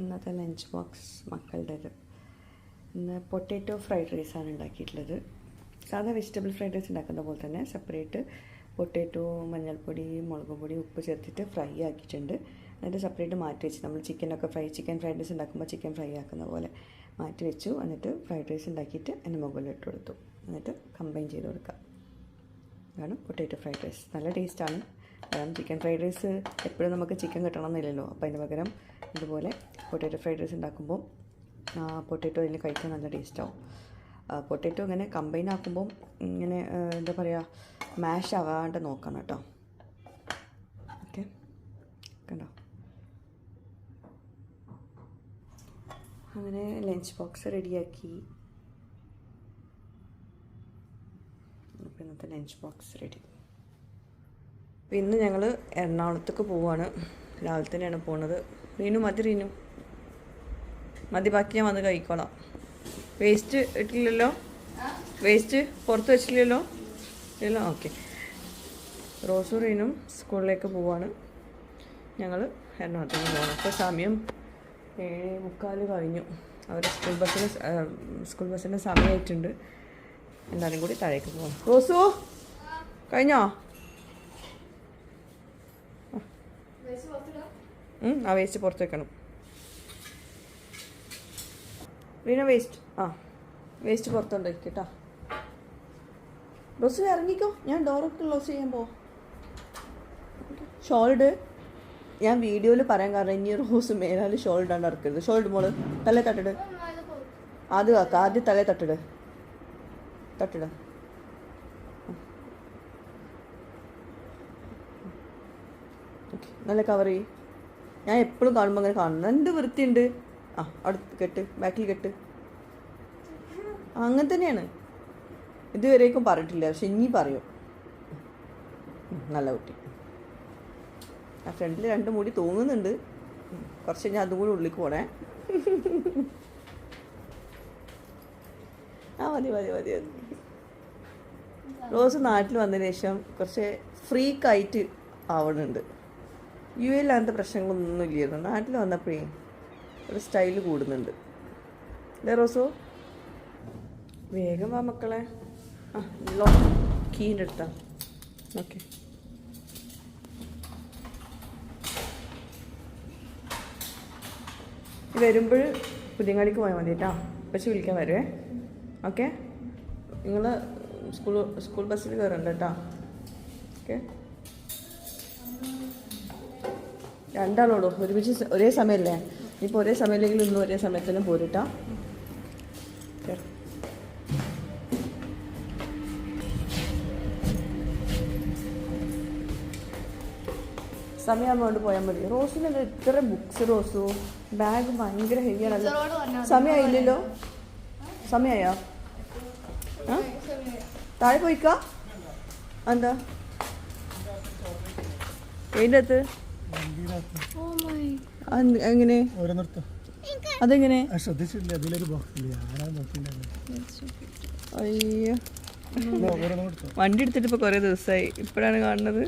ഇന്നത്തെ lunch box മക്കളുടേത് ഇന്ന് potato fried റൈസാണ് ഉണ്ടാക്കിയിട്ടുള്ളത്. സാധാ വെജിറ്റബിൾ ഫ്രൈഡ് റൈസ് ഉണ്ടാക്കുന്ന പോലെ തന്നെ സെപ്പറേറ്റ് പൊട്ടാറ്റോ മഞ്ഞൾപ്പൊടി മുളക് പൊടി ഉപ്പ് ചേർത്തിട്ട് ഫ്രൈ ആക്കിയിട്ടുണ്ട്. എന്നിട്ട് സെപ്പറേറ്റ് മാറ്റി വെച്ച് നമ്മൾ ചിക്കനൊക്കെ ഫ്രൈ ചിക്കൻ ഫ്രൈഡ് റൈസ് ഉണ്ടാക്കുമ്പോൾ ചിക്കൻ ഫ്രൈ ആക്കുന്ന പോലെ മാറ്റി വെച്ചു. എന്നിട്ട് ഫ്രൈഡ് റൈസ് ഉണ്ടാക്കിയിട്ട് അതിന് മുകളിൽ ഇട്ട് കൊടുത്തു. എന്നിട്ട് കമ്പൈൻ ചെയ്ത് കൊടുക്കാം. ഇതാണ് പൊട്ടാറ്റോ ഫ്രൈഡ് റൈസ് നല്ല ടേസ്റ്റാണ് കാരണം ചിക്കൻ ഫ്രൈഡ് റൈസ് എപ്പോഴും നമുക്ക് ചിക്കൻ കിട്ടണം എന്നില്ലല്ലോ അപ്പോൾ അതിന് പകരം ഇതുപോലെ പൊട്ടാറ്റോ ഫ്രൈഡ് റൈസ് ഉണ്ടാക്കുമ്പോൾ പൊട്ടാറ്റോ അതിൽ കഴിക്കാൻ നല്ല ടേസ്റ്റാവും പൊട്ടാറ്റോ ഇങ്ങനെ കമ്പൈൻ ആക്കുമ്പോൾ ഇങ്ങനെ എന്താ പറയുക മാഷ് ആവാണ്ട് നോക്കണം കേട്ടോ. ഓക്കെ കണ്ടോ? അങ്ങനെ ലഞ്ച് ബോക്സ് റെഡിയാക്കി ഇന്നത്തെ ലഞ്ച് ബോക്സ് റെഡി ഇന്ന് ഞങ്ങൾ എറണാകുളത്തേക്ക് പോവുകയാണ് രാവിലെ തന്നെയാണ് പോണത്. റീനു മതി റീനു. മതി ബാക്കി ഞാൻ വന്ന് കഴിക്കോളാം. വേസ്റ്റ് ഇട്ടില്ലല്ലോ? വേസ്റ്റ് പുറത്ത് വെച്ചില്ലല്ലോ? ഇല്ലല്ലോ? ഓക്കെ. റോസും റീനും സ്കൂളിലേക്ക് പോവാണ്. ഞങ്ങൾ എറണാകുളത്തേക്ക് പോകണം ഇപ്പോൾ സമയം ഏഴ് മുക്കാൽ കഴിഞ്ഞു. അവർ സ്കൂൾ ബസ്സിന് സ്കൂൾ ബസ്സിന്റെ സമയമായിട്ടുണ്ട് എല്ലാവരും കൂടി താഴേക്ക് പോകണം റോസു കഴിഞ്ഞോ? ആ വേസ്റ്റ് പുറത്ത് വെക്കണം. വീണ വേസ്റ്റ് ആ വേസ്റ്റ് പുറത്തുണ്ട് കേട്ടോ. ബസ് ഇറങ്ങിക്കോ. ഞാൻ ഡോറൊക്കെ ക്ലോസ് ചെയ്യാൻ പോ ഷോൾഡ് ഞാൻ വീഡിയോയിൽ പറയാൻ കാരണം ഇനി റോസ് മേലാൽ ഷോൾഡ് ഇറക്കരുത് ഷോൾഡ് മോൾ തലേ തട്ടിട്. അത് ആക്ക ആദ്യം തലേ തട്ടിട്. തട്ടിട്. നല്ല കവർ ചെയ്യ്. ഞാൻ എപ്പോഴും കാണുമ്പോൾ അങ്ങനെ കാണുന്നു എന്ത് വൃത്തിയുണ്ട്? ആ അടുത്ത് കെട്ട് ബാക്കിൽ കെട്ട്. അങ്ങനെ തന്നെയാണ്. ഇതുവരേക്കും പറഞ്ഞിട്ടില്ല പക്ഷെ ഇനി പറയും. നല്ല കുട്ടി. ആ ഫ്രണ്ടിൽ രണ്ട് മുടി തൂങ്ങുന്നുണ്ട്. കുറച്ച് ഞാൻ അതും കൂടി ഉള്ളിൽ പോണേ. ആ മതി മതി മതി മതി. റോസ് നാട്ടിൽ വന്നതിന് ശേഷം കുറച്ച് ഫ്രീക്കായിട്ട് ആവണുണ്ട്. യു എയിൽ അങ്ങനത്തെ പ്രശ്നങ്ങളൊന്നും ഇല്ലായിരുന്നു നാട്ടിൽ വന്നപ്പോഴേ ഒരു സ്റ്റൈൽ കൂടുന്നുണ്ട്. അല്ലേ റോസോ? വേഗം വാ മക്കളെ. ആ ലോക്ക് കീന്റെ അടുത്താ ഓക്കെ വരുമ്പോൾ പുതിയങ്ങാടിക്ക് പോയാൽ മതി കേട്ടോ. പക്ഷെ വിളിക്കാൻ വരുവേ. ഓക്കെ. നിങ്ങൾ സ്കൂൾ സ്കൂൾ ബസ്സിൽ കയറണ്ട കേട്ടോ. ഓക്കെ. രണ്ടാളോടോ ഒരുമിച്ച് ഒരേ സമയമല്ലേ ഇപ്പോൾ ഒരേ സമയമില്ലെങ്കിൽ ഇന്നും ഒരേ സമയത്തിന് പോരിട്ടാ. സമയം സമയമാകുമ്പോൾ കൊണ്ട് പോയാൽ മതി. റോസിന് ഇത്ര ബുക്സ് റോസു? ബാഗ് ഭയങ്കര ഹെവി ആണല്ലോ സമയമായില്ലല്ലോ സമയമായോ താഴെ പോയിക്കാ. എന്താ? അതിന്റെ അകത്ത് എങ്ങനെ? അതെങ്ങനെ? ആ ശ്രദ്ധിച്ചിട്ടില്ല. അതിലൊരു അയ്യോ. വണ്ടി എടുത്തിട്ട് ഇപ്പൊ കൊറേ ദിവസമായി ഇപ്പോഴാണ് കാണുന്നത്.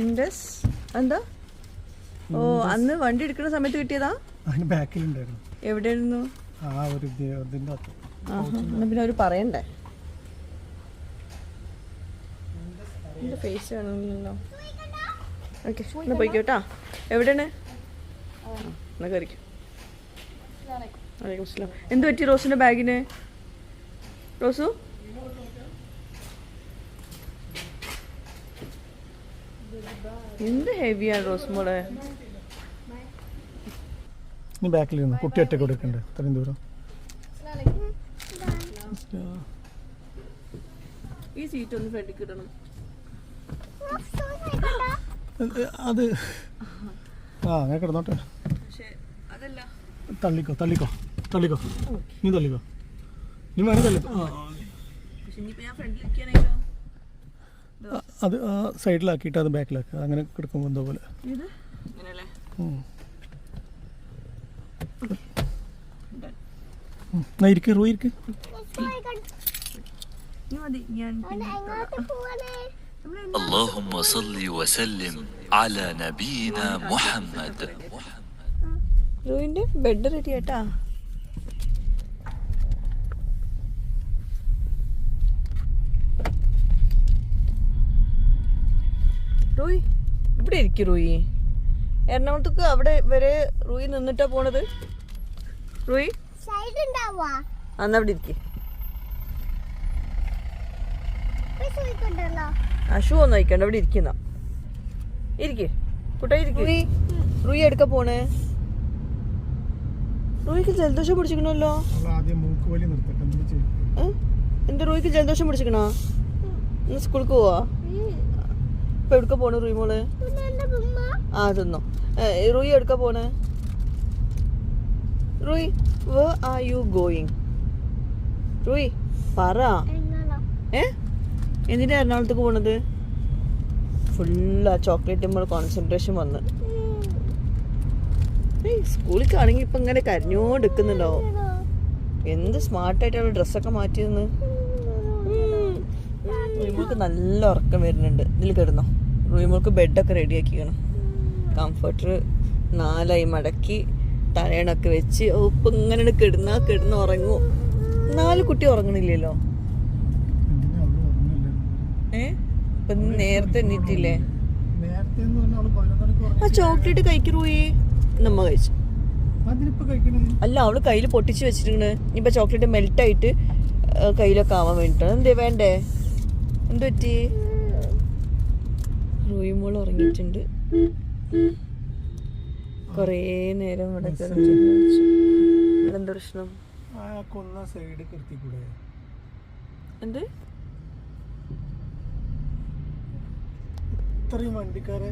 ഇൻഡസ്? എന്താ? ഓ അന്ന് വണ്ടി എടുക്കുന്ന സമയത്ത് കിട്ടിയതാ? ബാക്കിലുണ്ടായിരുന്നു എവിടെയായിരുന്നു? ആ ഒരു പിന്നെ അവർ പറയണ്ടേ? എന്റെ ഫേസ് കാണുന്നില്ലല്ലോ. ഓക്കെ എന്നാ പോയിക്കോട്ടാ. എവിടെയാണ്? ആ, എന്നാ കയറിക്കും വലൈക്കും അസ്സലാം. എന്ത് പറ്റി റോസിന്റെ ബാഗിന്? റോസു? എന്ത് ഹെവിയാണ് റോസ് മോളെ? ഇനി ബാക്കിലിരുന്ന് കുട്ടി ഒറ്റ കൊടുക്കണ്ടേ? ഇത്രയും ദൂരം. ഈ സീറ്റ് ഒന്ന് ഫ്രണ്ടിൽ കിട്ടണം. അത് ആ ഞാൻ കിടന്നോട്ടെ. തള്ളിക്കോ തള്ളിക്കോ തള്ളിക്കോ. നീ തള്ളിക്കോ. നീ വേണേ തള്ളിക്കോ അത് ആ സൈഡിലാക്കിയിട്ട് അത് ബാക്കിലാക്കുക അങ്ങനെ കിടക്കുമ്പോൾ എന്തോ പോലെ. എന്നാ ഇരിക്ക് റോ ഇരിക്ക്. ഇനി മതി ഞാൻ اللهم صل وسلم على نبينا محمد റൂയിൻ്റെ ബെഡ് റെഡി ആട്ടാ റൂയ് ഇവിടെ ഇരിക്കും റൂയി എറണാകുളത്തേക്ക് അവിടെ വരെ റൂയി നിന്നിട്ടാ പോണത് റൂയി സൈഡ് ഉണ്ടാവാ അന്ന് അവിടെ ഇരിക്കേ ചോദിക്കണ്ടല്ലോ അശു ഒന്നും അയക്കണ്ട അവിടെ ഇരിക്കുന്ന. ഇരിക്ക്. കുട്ടാ ഇരിക്ക്. റൂയി. എടുക്ക പോണേ. റൂയിക്ക് ജലദോഷം പിടിച്ചിക്കണല്ലോ നമ്മൾ ആദ്യം മൂക്ക് വലി നിർത്തട്ടെ എന്ത് ചെയ്യും. ഏ? എന്റെ റൂയിക്ക് ജലദോഷം പിടിച്ചിക്കണോ ഇന്ന് സ്കൂൾക്ക് പോവാ? ഇപ്പൊ എടുക്ക പോണേ റൂയി മോൾ? ആ തിന്നോ. റൂയി എടുക്ക പോണേ? Rui where are you going Rui പറ. ഏ? എന്തിനാ എറണാകുളത്തേക്ക് പോണത്? ഫുള്ള് ആ ചോക്ലേറ്റ് നമ്മൾ കോൺസെൻട്രേഷൻ വന്ന്. സ്കൂളിൽ സ്കൂളിലേക്കാണെങ്കിൽ ഇപ്പൊ ഇങ്ങനെ കരഞ്ഞോണ്ട് എന്ത് സ്മാർട്ടായിട്ടാണ് ഡ്രസ്സൊക്കെ മാറ്റിയെന്ന് റൂമിൾക്ക് നല്ല ഉറക്കം വരുന്നുണ്ട്. ഇതിൽ കിടന്നോ. റൂമിൾക്ക് ബെഡൊക്കെ റെഡിയാക്കിക്കണം കംഫർട്ടർ നാലായി മടക്കി തലയണൊക്കെ വെച്ച് ഉപ്പ് ഇങ്ങനെ കിടന്നാ കിടന്ന് ഉറങ്ങൂ. നാല് കുട്ടി ഉറങ്ങണില്ലല്ലോ. നേരത്തെ എണ്ണീറ്റില്ലേ ആ ചോക്ലേറ്റ് കഴിക്കറൂയേ നമ്മ കഴിച്ചു. അല്ല അവൾ കയ്യിൽ പൊട്ടിച്ച് വെച്ചിരിക്കണ്. ഇനിയിപ്പോ ചോക്ലേറ്റ് മെൽറ്റ് ആയിട്ട് കയ്യിലൊക്കെ ആവാൻ വേണ്ടിട്ടാണ് എന്തേ വേണ്ടേ? എന്ത് പറ്റി? റൂയിമോൾ ഉറങ്ങിയിട്ടുണ്ട്. കൊറേ നേരം ഇവിടെ. എന്താ പ്രശ്നം? എന്ത്? ഇത്രയും വണ്ടിക്കാരെ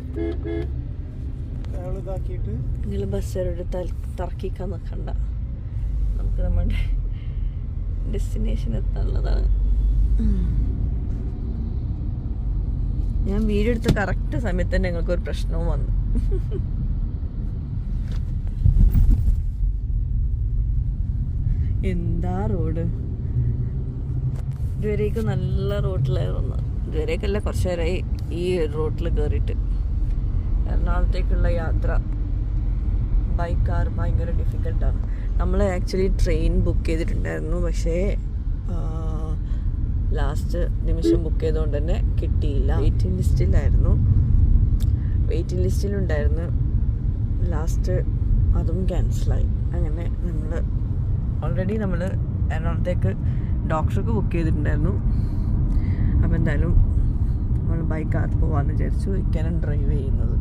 ഇതാക്കിയിട്ട് നിങ്ങൾ ബസ്സുകാരോട് തർക്കിക്കാൻ നിൽക്കണ്ട. നമുക്ക് നമ്മുടെ ഡെസ്റ്റിനേഷൻ എത്താനുള്ളതാണ്. ഞാൻ വീഡിയോ എടുത്ത കറക്റ്റ് സമയത്ത് തന്നെ ഞങ്ങൾക്ക് ഒരു പ്രശ്നവും വന്നു. എന്താ റോഡ്? ഇതുവരേക്കും നല്ല റോഡിലായിരുന്നു ഇതുവരേക്കല്ല കുറച്ച് നേരമായി ഈ റോട്ടിൽ കയറിയിട്ട് എറണാകുളത്തേക്കുള്ള യാത്ര ബൈ കാർ ഭയങ്കര ഡിഫിക്കൽട്ടാണ് നമ്മൾ ആക്ച്വലി ട്രെയിൻ ബുക്ക് ചെയ്തിട്ടുണ്ടായിരുന്നു. പക്ഷേ ലാസ്റ്റ് നിമിഷം ബുക്ക് ചെയ്തുകൊണ്ട് തന്നെ കിട്ടിയില്ല. വെയിറ്റിംഗ് ലിസ്റ്റിലായിരുന്നു വെയിറ്റിംഗ് ലിസ്റ്റിലുണ്ടായിരുന്നു ലാസ്റ്റ് അതും ക്യാൻസലായി അങ്ങനെ നമ്മൾ ഓൾറെഡി നമ്മൾ എറണാകുളത്തേക്ക് ഡോക്ടർക്ക് ബുക്ക് ചെയ്തിട്ടുണ്ടായിരുന്നു. അപ്പോൾ എന്തായാലും നമ്മൾ ബൈക്കകത്ത് പോകാമെന്ന് വിചാരിച്ചു ഇക്കാനും ഡ്രൈവ് ചെയ്യുന്നത്.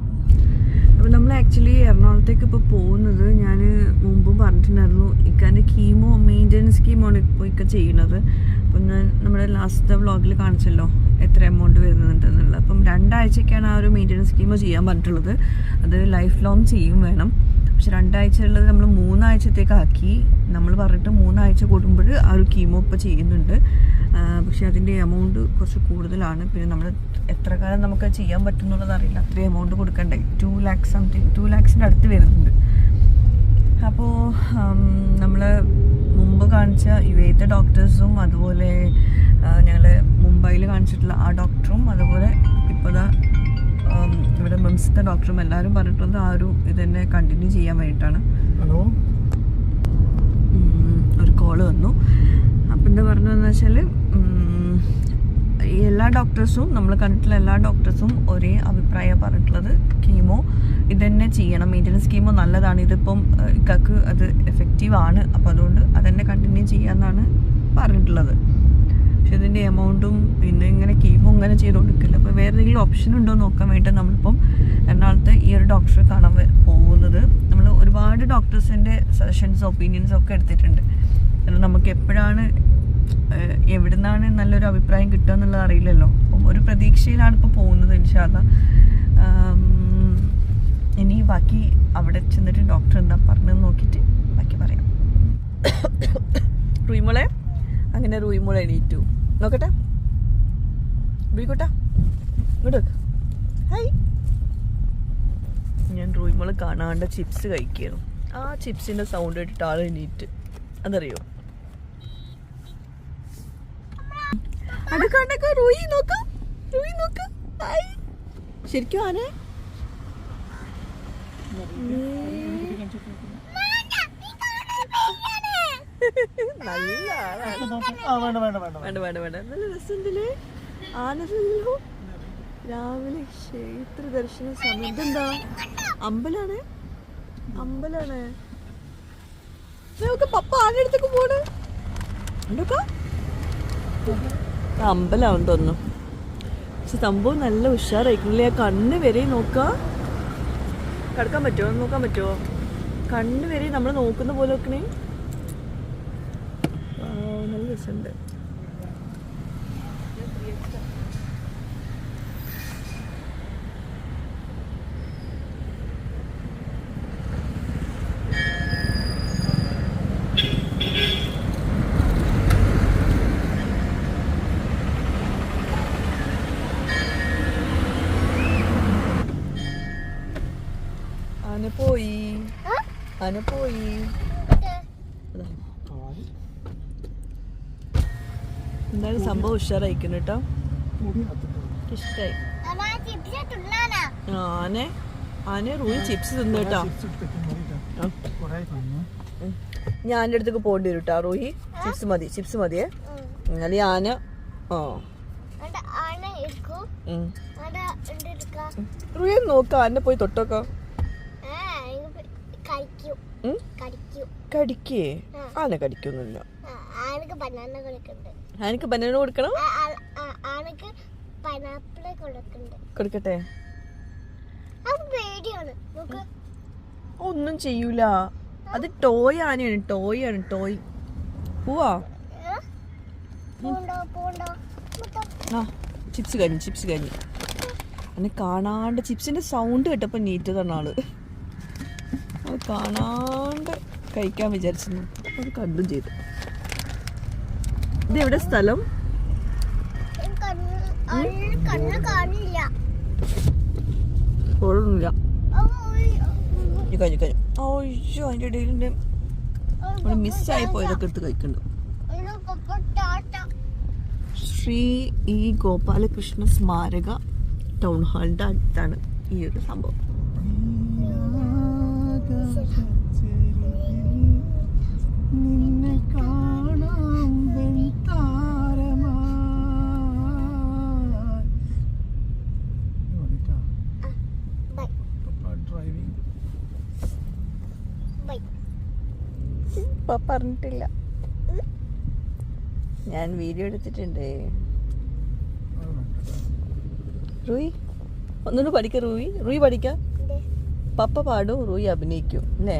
അപ്പോൾ നമ്മൾ ആക്ച്വലി എറണാകുളത്തേക്ക് ഇപ്പോൾ പോകുന്നത് ഞാൻ മുമ്പ് പറഞ്ഞിട്ടുണ്ടായിരുന്നു ഇക്കാന്റെ കീമോ മെയിന്റനൻസ് കീമോണ് ഇപ്പോൾ ഇക്ക ചെയ്യുന്നത്. അപ്പം ഞാൻ നമ്മുടെ ലാസ്റ്റത്തെ വ്ളോഗിൽ കാണിച്ചല്ലോ എത്ര എമൗണ്ട് വരുന്നുണ്ടെന്നുള്ളത്. അപ്പം രണ്ടാഴ്ചയ്ക്കാണ് ആ ഒരു മെയിന്റനൻസ് കീമോ ചെയ്യാൻ പറഞ്ഞിട്ടുള്ളത്. അത് ലൈഫ് ലോങ് ചെയ്യും വേണം. പക്ഷെ രണ്ടാഴ്ച ഉള്ളത് നമ്മൾ മൂന്നാഴ്ചത്തേക്കാക്കി നമ്മൾ പറഞ്ഞിട്ട് മൂന്നാഴ്ച കൂടുമ്പോൾ ആ ഒരു കീമോ ഇപ്പോൾ ചെയ്യുന്നുണ്ട്. പക്ഷെ അതിന്റെ എമൗണ്ട് കുറച്ച് കൂടുതലാണ്. പിന്നെ നമ്മൾ എത്ര കാലം നമുക്ക് ചെയ്യാൻ പറ്റുന്നുള്ളത് അറിയില്ല. അത്രയും എമൗണ്ട് കൊടുക്കണ്ടേ. ടു ലാക്സ് സംതിങ് ടു ലാക്സിന്റെ അടുത്ത് വരുന്നുണ്ട്. അപ്പോൾ നമ്മൾ മുമ്പ് കാണിച്ച യുവേത്തെ ഡോക്ടേഴ്സും അതുപോലെ ഞങ്ങൾ മുംബൈയിൽ കാണിച്ചിട്ടുള്ള ആ ഡോക്ടറും അതുപോലെ ഇപ്പോൾ ഇവിടെ മിംസിത്തെ ഡോക്ടറും എല്ലാവരും പറഞ്ഞിട്ടുണ്ട് ആ ഒരു ഇത് തന്നെ കണ്ടിന്യൂ ചെയ്യാൻ വേണ്ടിയിട്ടാണ്. ഹലോ ഒരു കോൾ വന്നു. അപ്പം എന്താ പറഞ്ഞതെന്ന് വെച്ചാൽ എല്ലാ ഡോക്ടേഴ്സും നമ്മൾ കണ്ടിട്ടുള്ള എല്ലാ ഡോക്ടേഴ്സും ഒരേ അഭിപ്രായം പറഞ്ഞിട്ടുള്ളത് കീമോ ഇതന്നെ ചെയ്യണം. മെയിന്റനൻസ് കീമോ നല്ലതാണ്. ഇതിപ്പം ഇക്കാക്ക് അത് എഫക്റ്റീവ് ആണ്. അപ്പോൾ അതുകൊണ്ട് അതന്നെ കണ്ടിന്യൂ ചെയ്യാമെന്നാണ് പറഞ്ഞിട്ടുള്ളത്. പക്ഷെ ഇതിന്റെ എമൗണ്ടും പിന്നെ ഇങ്ങനെ കീമോ ഇങ്ങനെ ചെയ്തുകൊണ്ടിരിക്കില്ല അപ്പോൾ വേറെ എന്തെങ്കിലും ഓപ്ഷൻ ഉണ്ടോ എന്ന് നോക്കാൻ വേണ്ടി നമ്മളിപ്പം എറണാകുളത്ത് ഈ ഒരു ഡോക്ടറെ കാണാൻ പോകുന്നത്. നമ്മൾ ഒരുപാട് ഡോക്ടേഴ്സിന്റെ സജഷൻസ് ഒപ്പീനിയൻസ് ഒക്കെ എടുത്തിട്ടുണ്ട്. നമുക്ക് എപ്പോഴാണ് എവിടുന്നാണ് നല്ലൊരു അഭിപ്രായം കിട്ടുക എന്നുള്ളത് അറിയില്ലല്ലോ. അപ്പം ഒരു പ്രതീക്ഷയിലാണ് ഇപ്പോൾ പോകുന്നത് ഇൻഷാല്ല ഇനി ബാക്കി അവിടെ ചെന്നിട്ട് ഡോക്ടർ എന്താ പറഞ്ഞതെന്ന് നോക്കിയിട്ട് ബാക്കി പറയാം. റൂയിമോളെ അങ്ങനെ റൂയിമോളെ എണീറ്റു. നോക്കട്ടെ. ഇങ്ങോട്ട് ഹായ്. ഞാൻ റൂയിമോളെ കാണാണ്ട് ചിപ്സ് കഴിക്കുകയാണ് ആ ചിപ്സിന്റെ സൗണ്ട് കേട്ടിട്ട് ആൾ എണീറ്റ്. അതറിയോ? അടക്ക അടക്ക റൂയി നോക്ക്. റൂയി നോക്ക്. ശരിക്കും ആന? ആനല്ലോ രാവിലെ ക്ഷേത്ര ദർശന സമയം. ഇതെന്താ? അമ്പലാണ്? അമ്പലാണ്? നമുക്ക് പപ്പ ആരുടെ അടുത്തേക്ക് പോണ്. കണ്ടോക്ക? അമ്പലാവും തോന്നുന്നു. പക്ഷെ സംഭവം നല്ല ഉഷാറായിരിക്കുന്നില്ലേ ആ കണ്ണ് വരെ നോക്ക. കടക്കാൻ പറ്റുമോ? നോക്കാൻ പറ്റുമോ? കണ്ണ് വരെ നമ്മൾ നോക്കുന്ന പോലെ നോക്കണേ. നല്ല രസമുണ്ട്. ആന പോയി. എന്തായാലും സംഭവം ഉഷാറായിക്കുന്നു കേട്ടോ. ഇഷ്ടായി. ആന. ആന റൂയി ചിപ്സ് തിന്നു കേട്ടോ. ഞാൻ എന്റെ അടുത്തേക്ക് പോകേണ്ടി വരും കേട്ടോ റൂഹി. ചിപ്സ് മതി ചിപ്സ് മതിയേ. അല്ലെങ്കിൽ ആന? ഉം. റൂഹി നോക്കാം ആനെ പോയി തൊട്ടോക്കാം? കടിക്കേ? ആന കടിക്കൊന്നുമില്ല. ആനക്ക് ബനാന കൊടുക്കണം? കൊടുക്കട്ടെ? ഒന്നും ചെയ്യൂല. അത് ടോയ് ആനയാണ്. ടോയ് ആണ്. ടോയ് പോവാ? ആ ചിപ്സ് കഴിഞ്ഞു ചിപ്സ് കഴിഞ്ഞു. അന്ന് കാണാണ്ട് ചിപ്സിന്റെ സൗണ്ട് കേട്ടപ്പോ നീറ്റ് തന്നാൾ ആൾ. കാണാണ്ട് കഴിക്കാൻ വിചാരിച്ചു അത് കണ്ടും ചെയ്തു. ഇത് എവിടെ സ്ഥലം? പോയതൊക്കെ എടുത്ത്. ശ്രീ ഇ ഗോപാലകൃഷ്ണ സ്മാരക ടൗൺ ഹാളിന്റെ അടുത്താണ് ഈ ഒരു സംഭവം. ഇപ്പൊ പറഞ്ഞിട്ടില്ല. ഞാൻ വീഡിയോ എടുത്തിട്ടുണ്ട്. റൂയി ഒന്നുകൂടെ പഠിക്ക റൂയി. റൂയി പഠിക്കാം. പപ്പ പാടും റൂയി അഭിനയിക്കും. അല്ലേ?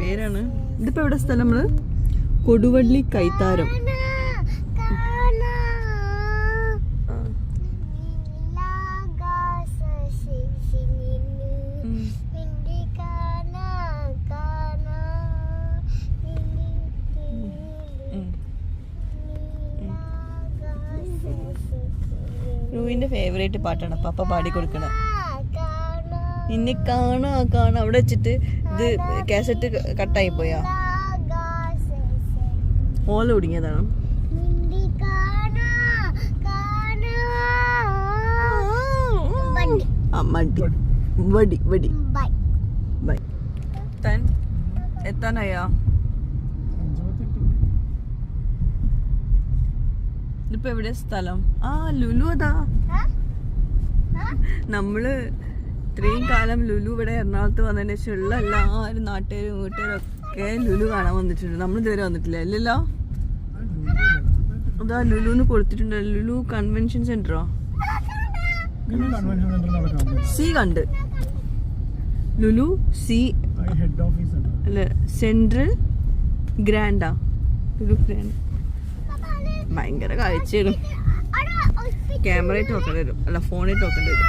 പേരാണ്? ഇതിപ്പോ എവിടെ സ്ഥലം നമ്മൾ? കൊടുവള്ളി കൈത്താരം. ഫേവറേറ്റ് പാട്ടാണ്. പപ്പ പാടി കൊടുക്കണ. കാണാ, നിന്നെ കാണാ കാണാ. അവിടെ വെച്ചിട്ട് ഇത് കാസറ്റ് കട്ടായി പോയാ. ഓല ഒടുങ്ങിയതാണ്. ആ വടി വടി ബൈ. എത്താനായാ? ഇതിപ്പോ എവിടെ സ്ഥലം? ആ ലുലു അതാ? നമ്മൾ ഇത്രയും കാലം ലുലു ഇവിടെ എറണാകുളത്ത് വന്നതിന് ശേഷം ഉള്ള എല്ലാവരും നാട്ടുകാരും വീട്ടുകാരും ഒക്കെ ലുലു കാണാൻ വന്നിട്ടുണ്ട്. നമ്മൾ ഇതുവരെ വന്നിട്ടില്ല ഇല്ലല്ലോ? അതാ ലുലുന്ന് കൊടുത്തിട്ടുണ്ട്. ലുലു കൺവെൻഷൻ സെന്ററോ സി കണ്ട്. ലുലു സി ഹെഡ് ഓഫീസ് അല്ല സെൻട്രൽ ഗ്രാൻഡാ ലുലു ഗ്രാൻഡ് ഭയങ്കര കാഴ്ചയാണ്. ക്യാമറയിൽ നോക്കേണ്ടി വരും. അല്ല ഫോണിൽ നോക്കേണ്ടി വരും.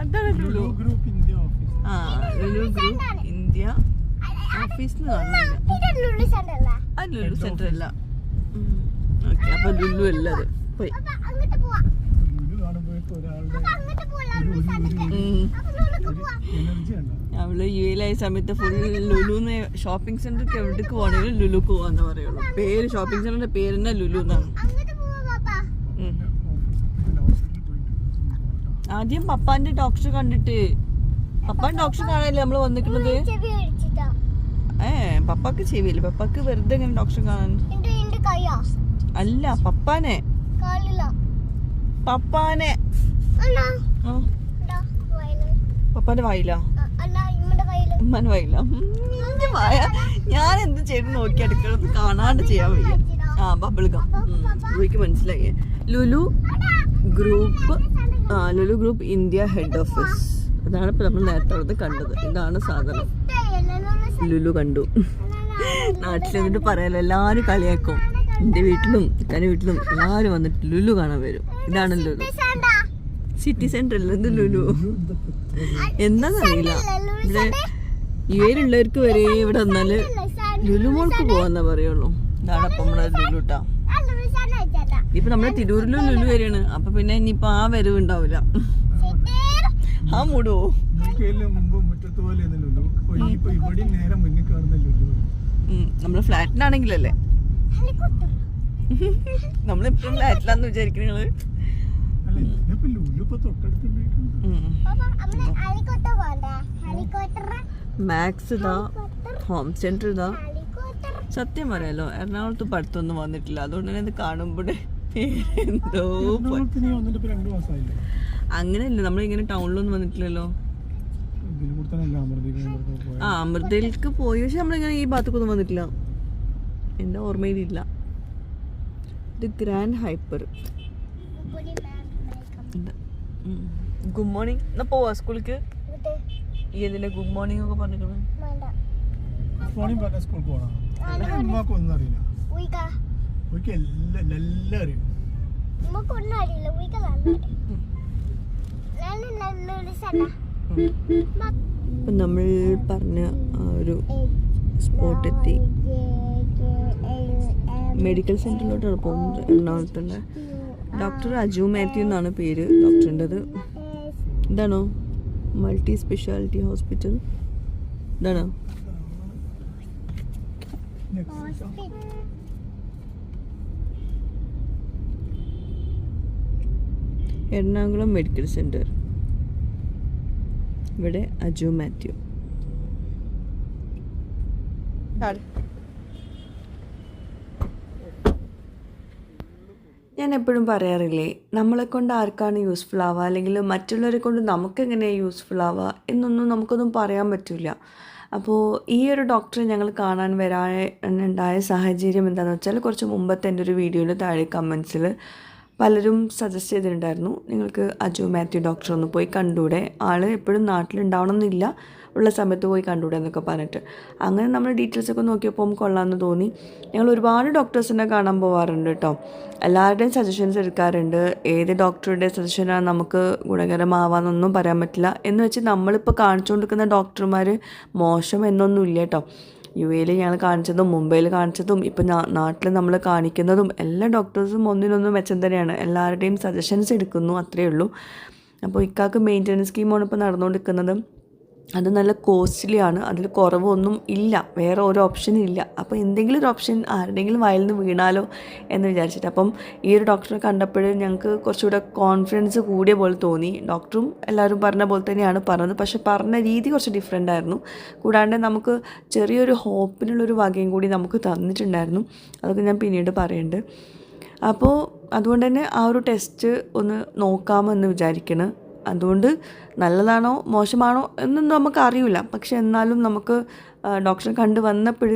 അതാണ് ലുലു. ആ ലുലു ഗ്രൂപ്പ് ഇന്ത്യ ഓഫീസ് അല്ല ലുലു സെന്റർ അല്ല. ഓക്കെ അപ്പൊ ലുലു അല്ല അത് പോയി. അവൾ യു എയിലായ സമയത്ത് ഫുൾ ലുലുന്ന് ഷോപ്പിംഗ് സെന്റർക്ക് എവിടേക്ക് പോകണമെങ്കിലും ലുലു പോവാന്ന് പറയുള്ളൂ. പേര് ഷോപ്പിംഗ് സെന്ററിന്റെ പേര് തന്നെ ലുലു എന്നാണ്. ആദ്യം പപ്പാന്റെ ഡോക്ടർ കണ്ടിട്ട്. പപ്പാൻ ഡോക്ടർ കാണാനല്ലേ നമ്മൾ വന്നിക്കുന്നത് അടിച്ചിട്ടാ ഏ പപ്പാക്ക് ചെവിയില്ല? പപ്പാക്ക് വെറുതെ ഇങ്ങനെ ഡോക്ടർ കാണാൻ? അല്ല പപ്പാനെ. പപ്പാനെ. പപ്പാന്റെ വായിലോ? ഉമ്മന് ഉമ്മാന്റെ വായില. വായ. ഞാൻ എന്ത് ചെയ്ത് നോക്കി അടുക്കളത് കാണാണ്ട് ചെയ്യാൻ വയ്യ. ആ ബബിൾ ഗം എനിക്ക് മനസ്സിലായി. ലുലു ഗ്രൂപ്പ് ആ Lulu group India head office അതാണ് ഇപ്പൊ നമ്മൾ നേരത്തെ അവിടുന്ന് കണ്ടത്. ഇതാണ് സാധനം. ലുലു കണ്ടു. നാട്ടിൽ വന്നിട്ട് പറയാലോ എല്ലാരും കളിയാക്കും. എന്റെ വീട്ടിലും ഇക്കാന്റെ വീട്ടിലും എല്ലാരും വന്നിട്ട് ലുലു കാണാൻ വരും. ഇതാണ് ലുലു സിറ്റി സെന്റർ ഇത് ലുലു? എന്താന്നറിയില്ല ഇവിടെ യു എയിലുള്ളവർക്ക് വരെ ഇവിടെ വന്നാൽ ലുലു മോൾക്ക് പോവാന്നാ പറയുള്ളൂ. ഇതാണ് അപ്പൊ നമ്മുടെ ലുലു ട്ടാ ഇപ്പൊ നമ്മുടെ തിരൂരിലും ലുലു വരെയാണ്. അപ്പൊ പിന്നെ ഇനിയിപ്പൊ ആ വരവ് ഉണ്ടാവില്ല. ആ മൂടോ. നമ്മൾ നമ്മുടെ ഫ്ലാറ്റിലാണെങ്കിലല്ലേ നമ്മളെപ്പോഴും ഫ്ലാറ്റിലാന്ന് വിചാരിക്കണ മാക്സ് ഇതാ. ഹോം സെന്റർ ഇതാ. സത്യം പറയാലോ എറണാകുളത്ത് പഠിത്തമൊന്നും വന്നിട്ടില്ല. അതുകൊണ്ട് തന്നെ ഇത് കാണുമ്പോഴേ എന്തോ അങ്ങനെയല്ല നമ്മളിങ്ങനെ ടൗണിലൊന്നും വന്നിട്ടില്ലല്ലോ. ആ അമൃതയിലേക്ക് പോയി. പക്ഷെ നമ്മളിങ്ങനെ ഈ ഭാഗത്തേക്കൊന്നും വന്നിട്ടില്ല. എന്റെ ഓർമ്മയിലില്ല. ഇത് ഗ്രാൻഡ് ഹൈപ്പർ ഗുഡ് മോർണിംഗ് എന്നാ പോവാ സ്കൂളിലേക്ക് ഈ എന്തിനാ ഗുഡ് മോർണിംഗ് ഒക്കെ പറഞ്ഞിരിക്കുന്നത് വേണ്ട. ഫോണിൽ പറഞ്ഞ സ്കൂളിൽ പോകണം ഉമ്മാക്ക് ഒന്നും അറിയില്ല. ഉയിക്ക. ഒരിക്കൽ എല്ലാം എല്ലാം അറിയും. നമുക്കൊന്നും അറിയില്ല. ഉയിക്ക നന്നായിട്ട് ഞാൻ നല്ലൊരു സ്ഥലം. ഇപ്പം നമ്മൾ പറഞ്ഞ ആ ഒരു സ്പോട്ട് എത്തി. മെഡിക്കൽ സെന്ററിലോട്ടാണ് പോകുന്നത് എറണാകുളത്തുള്ള. ഡോക്ടർ അജു മാത്യു എന്നാണ് പേര് ഡോക്ടറിന്റെത് ഇതാണോ മൾട്ടി സ്പെഷ്യാലിറ്റി ഹോസ്പിറ്റൽ ഇതാണോ എറണാകുളം മെഡിക്കൽ സെന്റർ ഇവിടെ അജു മാത്യു. ഞാൻ എപ്പോഴും പറയാറില്ലേ നമ്മളെ കൊണ്ട് ആർക്കാണ് യൂസ്ഫുൾ ആവുക? അല്ലെങ്കിൽ മറ്റുള്ളവരെ കൊണ്ട് നമുക്ക് എങ്ങനെയാണ് യൂസ്ഫുൾ ആവുക? എന്നൊന്നും നമുക്കൊന്നും പറയാൻ പറ്റില്ല അപ്പോൾ ഈ ഒരു ഡോക്ടറെ ഞങ്ങൾ കാണാൻ വരാനുണ്ടായ സാഹചര്യം എന്താണെന്ന് വെച്ചാൽ കുറച്ച് മുമ്പത്തെ എന്റെ ഒരു വീഡിയോയുടെ താഴെ കമൻസിൽ പലരും സജസ്റ്റ് ചെയ്തിട്ടുണ്ടായിരുന്നു. നിങ്ങൾക്ക് അജു മാത്യു ഡോക്ടർ ഒന്ന് പോയി കണ്ടൂടെ ആൾ എപ്പോഴും നാട്ടിലുണ്ടാവണം എന്നില്ല ഉള്ള സമയത്ത് പോയി കണ്ടുവിടുക എന്നൊക്കെ പറഞ്ഞിട്ട്. അങ്ങനെ നമ്മൾ ഡീറ്റെയിൽസ് ഒക്കെ നോക്കിയപ്പോൾ കൊള്ളാമെന്ന് തോന്നി. ഞങ്ങൾ ഒരുപാട് ഡോക്ടേഴ്സിനെ കാണാൻ പോവാറുണ്ട് കേട്ടോ എല്ലാവരുടെയും സജഷൻസ് എടുക്കാറുണ്ട്. ഏത് ഡോക്ടറുടെ സജഷനാണ് നമുക്ക് ഗുണകരമാവാന്നൊന്നും പറയാൻ പറ്റില്ല. എന്ന് വെച്ച് നമ്മളിപ്പോൾ കാണിച്ചുകൊണ്ടിരിക്കുന്ന ഡോക്ടർമാർ മോശം എന്നൊന്നും ഇല്ല കേട്ടോ യു എയിൽ ഞങ്ങൾ കാണിച്ചതും മുംബൈയിൽ കാണിച്ചതും ഇപ്പം നാട്ടിൽ നമ്മൾ കാണിക്കുന്നതും എല്ലാ ഡോക്ടേഴ്സും ഒന്നിനൊന്നും മെച്ചം തന്നെയാണ്. എല്ലാവരുടെയും സജഷൻസ് എടുക്കുന്നു അത്രയേ ഉള്ളൂ. അപ്പോൾ ഇക്കാക്ക് മെയിന്റനൻസ് സ്കീമാണ് ഇപ്പോൾ നടന്നുകൊണ്ടിരിക്കുന്നത് അത് നല്ല കോസ്റ്റ്ലി ആണ് അതിൽ കുറവൊന്നും ഇല്ല. വേറെ ഒരു ഓപ്ഷനും ഇല്ല. അപ്പോൾ എന്തെങ്കിലും ഒരു ഓപ്ഷൻ ആരുടെങ്കിലും വയലിൽ നിന്ന് വീണാലോ എന്ന് വിചാരിച്ചിട്ട്. അപ്പം ഈ ഒരു ഡോക്ടറെ കണ്ടപ്പോൾ ഞങ്ങൾക്ക് കുറച്ചുകൂടെ കോൺഫിഡൻസ് കൂടിയ പോലെ തോന്നി. ഡോക്ടറും എല്ലാവരും പറഞ്ഞ പോലെ തന്നെയാണ് പറഞ്ഞത്. പക്ഷേ പറഞ്ഞ രീതി കുറച്ച് ഡിഫറെന്റ് ആയിരുന്നു. കൂടാണ്ട് നമുക്ക് ചെറിയൊരു ഹോപ്പിനുള്ളൊരു വകയും കൂടി നമുക്ക് തന്നിട്ടുണ്ടായിരുന്നു. അതൊക്കെ ഞാൻ പിന്നീട് പറയുന്നുണ്ട് അപ്പോൾ അതുകൊണ്ട് തന്നെ ആ ഒരു ടെസ്റ്റ് ഒന്ന് നോക്കാമെന്ന് വിചാരിക്കണം. അതുകൊണ്ട് നല്ലതാണോ മോശമാണോ എന്നൊന്നും നമുക്ക് അറിയില്ല പക്ഷെ എന്നാലും നമുക്ക് ഡോക്ടറെ കണ്ട് വന്നപ്പോൾ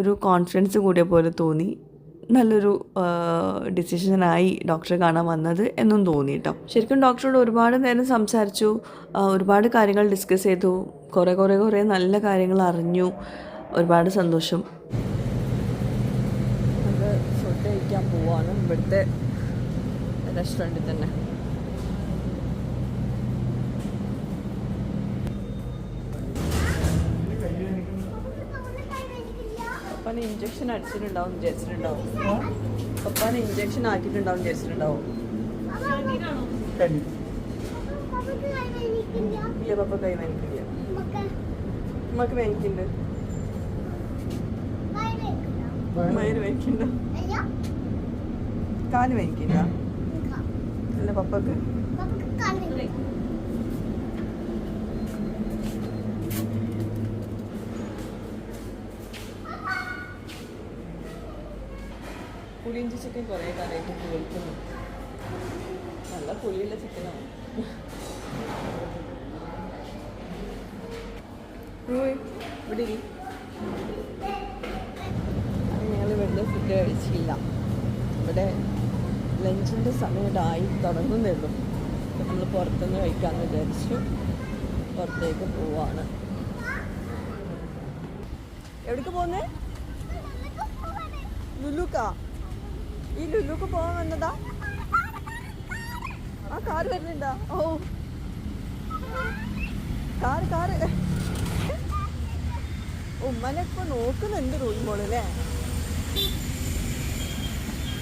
ഒരു കോൺഫിഡൻസ് കൂടിയ പോലെ തോന്നി. നല്ലൊരു ഡിസിഷനായി ഡോക്ടറെ കാണാൻ വന്നത് എന്നും തോന്നി കേട്ടോ ശരിക്കും ഡോക്ടറോട് ഒരുപാട് നേരം സംസാരിച്ചു ഒരുപാട് കാര്യങ്ങൾ ഡിസ്കസ് ചെയ്തു കുറേ കുറേ കുറേ നല്ല കാര്യങ്ങൾ അറിഞ്ഞു. ഒരുപാട് സന്തോഷം. ഫുഡ് കഴിക്കാൻ പോവാണ് ഇവിടുത്തെ റെസ്റ്റോറന്റിൽ തന്നെ. പപ്പാന് ഇഞ്ചക്ഷൻ അടിച്ചിട്ടുണ്ടാവും വിചാരിച്ചിട്ടുണ്ടാവും. പപ്പാന് ഇഞ്ചക്ഷൻ ആക്കിയിട്ടുണ്ടാവും വിചാരിച്ചിട്ടുണ്ടാവും. ഇല്ല പപ്പ കൈ വേനിക്കില്ല. ഉമ്മക്ക് വേനിക്കുണ്ട്? മയിൽ വേനിക്കുണ്ടോ. കാൽ വേനിക്കില്ല. നിക്കാം. അല്ല പപ്പക്ക്. പുളിയിഞ്ചി ചിക്കൻ കുറേ കാലമായിട്ട് കേൾക്കുന്നു നല്ല പുളിയുള്ള ചിക്കനാണ്. ഞങ്ങൾ ഇവിടുന്ന് ഫുഡ് കഴിച്ചില്ല. ഇവിടെ ലഞ്ചിന്റെ സമയമായി തുടങ്ങുന്നുള്ളൂ അപ്പം നമ്മൾ പുറത്തുനിന്ന് കഴിക്കാമെന്ന് വിചാരിച്ചു പുറത്തേക്ക് പോവാണ്. എവിടേക്ക് പോകുന്നേ ലുലുക്ക ഈ ലുലുക്ക് പോകാൻ വന്നതാ? ആ കാർ വരുന്നുണ്ടാ? ഓ. കാർ കാർ കാറ് ഇപ്പൊ നോക്കുന്നുണ്ട് റൂമോൾ അല്ലേ?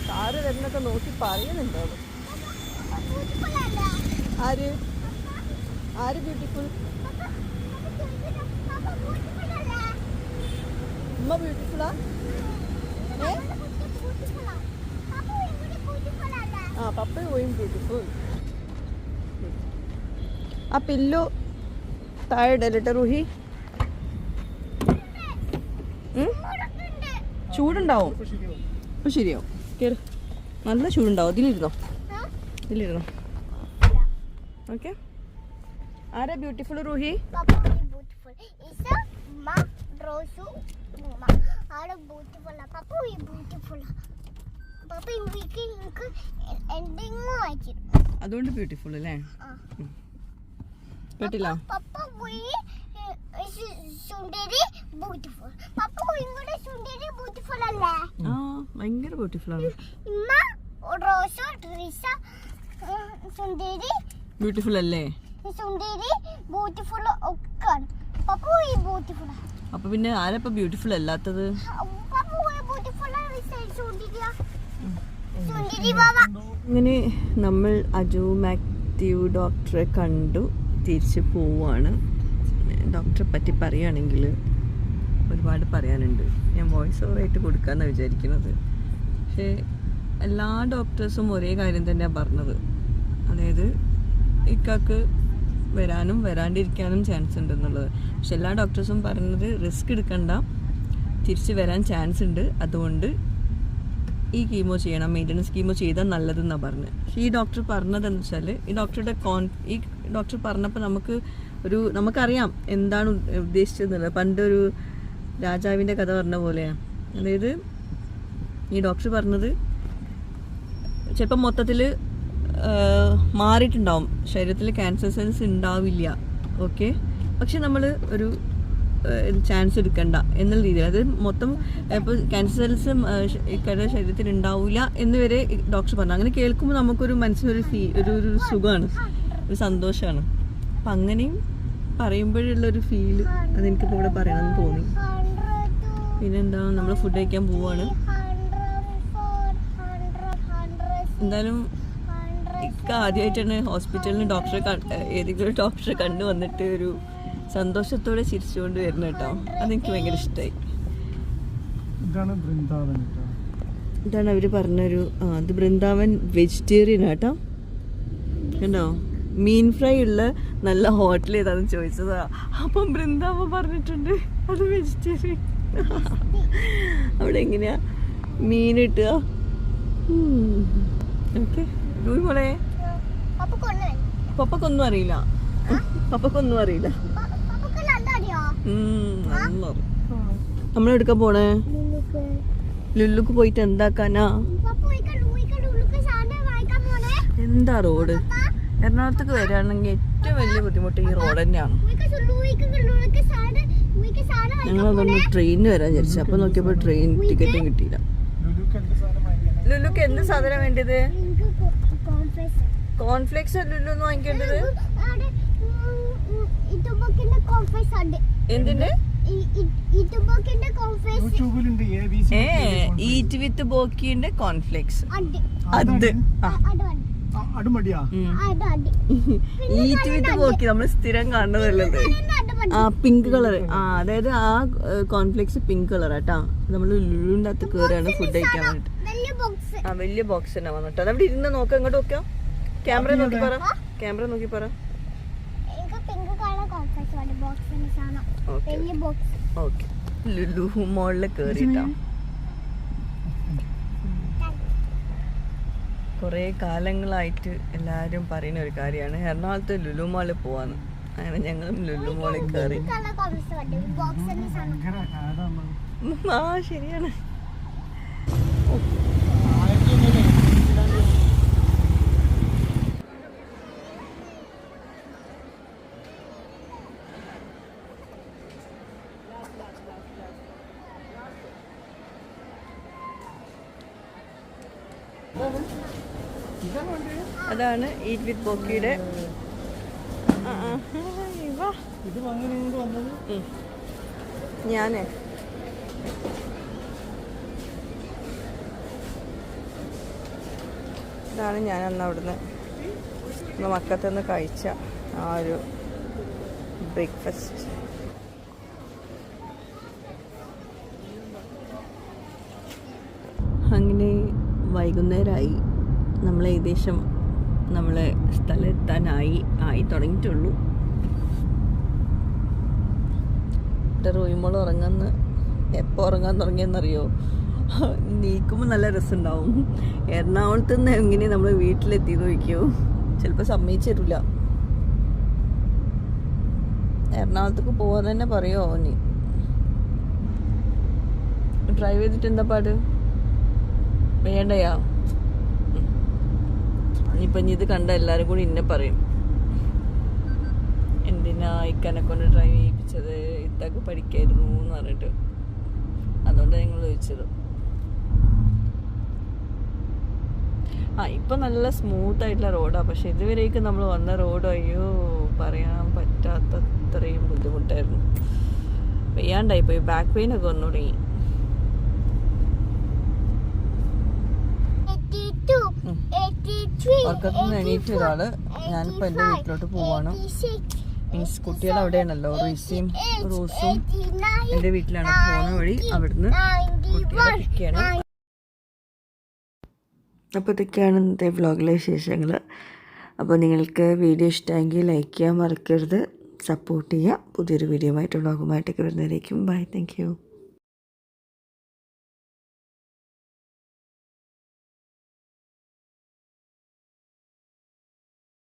കാറ് വരുന്നൊക്കെ നോക്കി പറയുന്നുണ്ട്? അവൾ Beautiful അല്ല. ആര്? ആര് ബ്യൂട്ടിഫുൾ. ഉമ്മ ബ്യൂട്ടിഫുള്ളാ ഏ Beautiful ആ. പപ്പ ഇവിടെ beautiful പപ്പ പോയും ബ്യൂട്ടിഫുൾ ആ പില്ലു താഴെ ഇടലിട്ട് റൂഹി. ചൂടുണ്ടാവും. അപ്പോൾ ശരിയാവും. കയറി നല്ല ചൂടുണ്ടാവും. ഇതിലിരുന്നോ? ഇതിലിരുന്നോ? ഓക്കെ. ആരാ ബ്യൂട്ടിഫുൾ റൂഹി? Papa അതുകൊണ്ട് ബ്യൂട്ടിഫുൾ അല്ലേ. കേട്ടില്ല ഭയങ്കര ബ്യൂട്ടിഫുൾ ആണ്. ബ്യൂട്ടിഫുൾ അല്ലേ? ഒക്കെ ബ്യൂട്ടിഫുൾ അപ്പൊ പിന്നെ ആരപ്പ ബ്യൂട്ടിഫുൾ അല്ലാത്തത് പപ്പ ബ്യൂട്ടിഫുൾ സുന്ദരി സുന്ദരി ബാബ അങ്ങനെ നമ്മൾ അജു മാത്യു ഡോക്ടറെ കണ്ടു. തിരിച്ച് പോവാണ്. ഡോക്ടറെ പറ്റി പറയുകയാണെങ്കിൽ ഒരുപാട് പറയാനുണ്ട്. ഞാൻ വോയിസ് ഓവറായിട്ട് കൊടുക്കാമെന്നാണ് വിചാരിക്കുന്നത്. പക്ഷേ എല്ലാ ഡോക്ടേഴ്സും ഒരേ കാര്യം തന്നെയാണ് പറഞ്ഞത്. അതായത് ഇക്കാക്ക് വരാനും വരാണ്ടിരിക്കാനും ചാൻസ് ഉണ്ടെന്നുള്ളത്. പക്ഷെ എല്ലാ ഡോക്ടേഴ്സും പറഞ്ഞത് റിസ്ക് എടുക്കണ്ട. തിരിച്ച് വരാൻ ചാൻസ് ഉണ്ട്. അതുകൊണ്ട് ഈ കീമോ ചെയ്യണം മെയിന്റനൻസ് കീമോ ചെയ്താൽ നല്ലതെന്നാണ് പറഞ്ഞത് ഈ ഡോക്ടർ പറഞ്ഞതെന്ന് വെച്ചാൽ ഈ ഡോക്ടറുടെ കോൺ ഈ ഡോക്ടർ പറഞ്ഞപ്പോൾ നമുക്ക് ഒരു നമുക്കറിയാം എന്താണ് ഉദ്ദേശിച്ചത് ഉദ്ദേശിച്ചതെന്നുള്ളത്. പണ്ടൊരു രാജാവിന്റെ കഥ പറഞ്ഞ പോലെയാണ് അതായത് ഈ ഡോക്ടർ പറഞ്ഞത് ചിലപ്പോൾ മൊത്തത്തിൽ മാറിയിട്ടുണ്ടാവും. ശരീരത്തിൽ ക്യാൻസർ സെൽസ് ഉണ്ടാവില്ല. ഓക്കെ പക്ഷെ നമ്മൾ ഒരു ചാൻസ് എടുക്കണ്ട എന്നുള്ള രീതിയിൽ. അത് മൊത്തം ഇപ്പോൾ ക്യാൻസർ സെൽസ് ഇക്കടെ ശരീരത്തിൽ ഉണ്ടാവില്ല എന്ന് വരെ ഡോക്ടർ പറഞ്ഞു. അങ്ങനെ കേൾക്കുമ്പോൾ നമുക്കൊരു മനസ്സിനൊരു ഫീ ഒരു ഒരു സുഖമാണ് ഒരു സന്തോഷമാണ് അപ്പം അങ്ങനെയും പറയുമ്പോഴുള്ളൊരു ഫീൽ അതെനിക്കിപ്പോൾ ഇവിടെ പറയണമെന്ന് തോന്നി. പിന്നെന്താ നമ്മൾ ഫുഡ് കഴിക്കാൻ പോവാണ്. എന്തായാലും ഇക്ക ആദ്യമായിട്ടാണ് ഹോസ്പിറ്റലിന് ഡോക്ടറെ ഏതെങ്കിലും ഡോക്ടറെ കണ്ടു വന്നിട്ട് ഒരു സന്തോഷത്തോടെ ചിരിച്ചുകൊണ്ട് വരുന്ന കേട്ടോ. അതെനിക്ക് ഭയങ്കര ഇഷ്ടമായി ഇതാണ് വൃന്ദാവൻ കേട്ടോ. ഇതാണ് അവർ പറഞ്ഞൊരു ആ ഇത് വൃന്ദാവൻ വെജിറ്റേറിയൻ ആട്ടോ കണ്ടോ? മീൻ ഫ്രൈ ഉള്ള നല്ല ഹോട്ടൽ ഏതാണെന്ന് ചോദിച്ചതാ. അപ്പം വൃന്ദാവൻ പറഞ്ഞിട്ടുണ്ട് അത് വെജിറ്റേറിയൻ അവിടെ എങ്ങനെയാ? മീൻ കിട്ടുക ഓക്കെ. മോളെ. പപ്പക്കൊന്നും അറിയില്ല. പപ്പക്കൊന്നും അറിയില്ല പപ്പക്ക് നല്ലറിയോ ഉം, നല്ല അറിയാം. നമ്മളെടുക്കാൻ പോണേ? ലുല്ലുക്ക് പോയിട്ട് എന്താക്കാനാ? എന്താ റോഡ്? എറണാകുളത്തേക്ക് വരികയാണെങ്കിൽ ഏറ്റവും വലിയ ബുദ്ധിമുട്ട് ഈ റോഡ് തന്നെയാണ്. ഞങ്ങൾ അതൊന്ന് ട്രെയിനിന് വരാൻ വിചാരിച്ചു. അപ്പൊ നോക്കിയപ്പോ ട്രെയിൻ ടിക്കറ്റും കിട്ടിയില്ല. ലുലുക്ക് എന്ത് സാധനം വാങ്ങിക്കണം ലുല്ലുക്ക് എന്ത് സാധനം വേണ്ടത്? കോൺഫ്ലെക്സ് ലുല്ലു എന്ന് വാങ്ങിക്കേണ്ടത്? എന്തിന്റെ? ഇതുബോക്കിന്റെ A B C eat with ബോക്കിന്റെ cornflakes അത്. ഈറ്റ് വിത്ത് ബോക്കി നമ്മൾ സ്ഥിരം കാണുന്നതല്ലത് ആ പിങ്ക് കളർ ആ അതായത് ആ കോൺഫ്ലെക്സ് പിങ്ക് കളർ ആട്ടാ നമ്മൾ ലുലുവിന്റെ അകത്ത് കയറിയാണ് ഫുഡ് കഴിക്കാൻ വേണ്ടിട്ട്. വലിയ ബോക്സ് ആ വലിയ ബോക്സ് തന്നെ വന്നിട്ട്. അതവിടെ ഇരുന്ന് നോക്കാം ഇങ്ങോട്ട് നോക്കാം ക്യാമറ നോക്കി പറ. ക്യാമറ നോക്കി പറ എനിക്ക് പിങ്ക് കളർ കോൺഫ്ലെക്സ് വേണ്ട ബോക്സിന്റെ സാധനം ഓക്കെ വലിയ ബോക്സ് ഓക്കെ ലുലു കുറേ കാലങ്ങളായിട്ട് എല്ലാരും പറയുന്ന ഒരു കാര്യമാണ്. എറണാകുളത്ത് ലുലു മോളിൽ പോവാന്ന്. അങ്ങനെ ഞങ്ങളും ലുലു മോളിൽ കയറി ആ ശരിയാണ്. അതാണ് ഈറ്റ് വിത്ത് ഉം. ഞാനേ. ഇതാണ് ഞാൻ അന്ന് അവിടുന്ന് ഒന്ന് മക്കത്തുനിന്ന് കഴിച്ച ആ ഒരു ബ്രേക്ക്ഫാസ്റ്റ് അങ്ങനെ വൈകുന്നേരമായി നമ്മൾ ഏകദേശം നമ്മളെ സ്ഥലത്തെത്താനായി ആയി തുടങ്ങിയിട്ടുള്ളൂ. എന്റെ റൂമിൽ ഉറങ്ങുന്ന എപ്പോൾ ഉറങ്ങാൻ തുടങ്ങിയെന്നറിയോ? നീക്കുമ്പോൾ നല്ല രസമുണ്ടാവും. എറണാകുളത്ത് നിന്ന് എങ്ങനെ നമ്മൾ വീട്ടിലെത്തി നോക്കിയോ ചിലപ്പോൾ സമ്മതിച്ചു തരില്ല എറണാകുളത്തേക്ക് പോകാൻ തന്നെ പറയോ നീ? ഡ്രൈവ് ചെയ്തിട്ട് എന്താ പാട്? വേണ്ടയാ? ഇനിയിപ്പം ഇനി ഇത് കണ്ട എല്ലാവരും കൂടി ഇന്നെ പറയും. എന്തിനാ ഇക്കനെ കൊണ്ട് ഡ്രൈവ് ചെയ്യിപ്പിച്ചത്? ഇതൊക്കെ പഠിക്കായിരുന്നു എന്ന് പറഞ്ഞിട്ട്. അതുകൊണ്ട് ഞങ്ങൾ ചോദിച്ചത്. ആ ഇപ്പം നല്ല സ്മൂത്ത് ആയിട്ടുള്ള റോഡാണ് പക്ഷെ ഇതുവരേക്കും നമ്മൾ വന്ന റോഡ് അയ്യോ പറയാൻ പറ്റാത്ത അത്രയും ബുദ്ധിമുട്ടായിരുന്നു. വെയ്യാണ്ടായി പോയി ബാക്ക് പെയിൻ ഒക്കെ വന്നു തുടങ്ങി. ഉറക്കത്തിൽ നിന്ന് എണീറ്റ് ഒരാൾ ഞാനിപ്പോൾ എന്റെ വീട്ടിലോട്ട് പോവാണ്. മീൻസ് കുട്ടികൾ അവിടെയാണല്ലോ. റീസിയും റോസും എന്റെ വീട്ടിലാണ് പോകുന്ന വഴി അവിടുന്ന് കുട്ടികളെ പിക്ക് അപ്പോൾ ഇതൊക്കെയാണ് ഇന്നത്തെ വ്ളോഗിലെ വിശേഷങ്ങൾ അപ്പോൾ നിങ്ങൾക്ക് വീഡിയോ ഇഷ്ടമെങ്കിൽ ലൈക്ക് ചെയ്യാൻ മറക്കരുത്. സപ്പോർട്ട് ചെയ്യുക പുതിയൊരു വീഡിയോ ആയിട്ട് വ്ളോഗുമായിട്ടൊക്കെ വരുന്നതായിരിക്കും ബൈ താങ്ക്